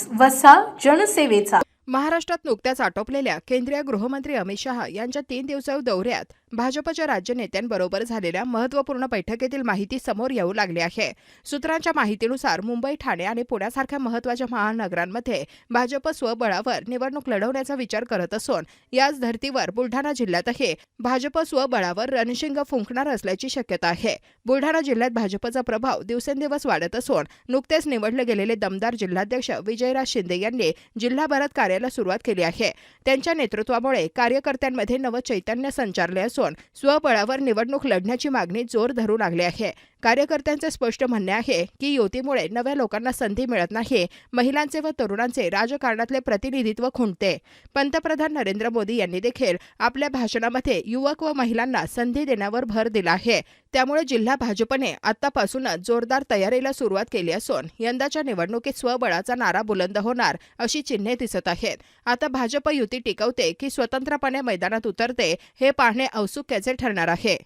News वसा जनसेवेचा. महाराष्ट्रात नुकत्याच आटोपलेल्या केंद्रीय गृहमंत्री अमित शहा यांच्या तीन दिवसीय दौऱ्यात भाजपच्या राज्य नेत्यांबरोबर झालेल्या महत्त्वपूर्ण बैठकीतील माहिती समोर येऊ लागली आहे. सूत्रांच्या माहितीनुसार मुंबई ठाणे आणि पुण्यासारख्या महत्त्वाच्या महानगरांमध्ये भाजप स्वबळावर निवडणूक लढवण्याचा विचार करत असून याच धर्तीवर बुलढाणा जिल्ह्यातही भाजप स्वबळावर रणशिंग फुंकणार असल्याची शक्यता आहे. बुलढाणा जिल्ह्यात भाजपचा प्रभाव दिवसेंदिवस वाढत असून नुकतेच निवडले गेलेले दमदार जिल्हाध्यक्ष विजयराज शिंदे यांनी जिल्हाभरात कार्याला सुरुवात केली आहे. त्यांच्या नेतृत्वामुळे कार्यकर्त्यांमध्ये नवचैतन्य संचारले असून असून स्वबळावर निवडणूक लढण्याची मागणी जोर धरू लागली आहे. कार्यकर्त्यांचे स्पष्ट म्हणणे आहे की युतीमुळे नव्या लोकांना संधी मिळत नाही महिलांचे व तरुणांचे राजकारणातले प्रतिनिधित्व खुंटते. पंतप्रधान नरेंद्र मोदी यांनी देखील आपल्या भाषणामध्ये युवक व महिलांना संधी देण्यावर भर दिला आहे. त्यामुळे जिल्हा भाजपने आतापासूनच जोरदार तयारीला सुरुवात केली असून यंदाच्या निवडणुकीत स्वबळाचा नारा बुलंद होणार अशी चिन्हे दिसत आहेत. आता भाजप युती टिकवते की स्वतंत्रपणे मैदानात उतरते हे पाहणे औत्सुक्याचे ठरणार आहे.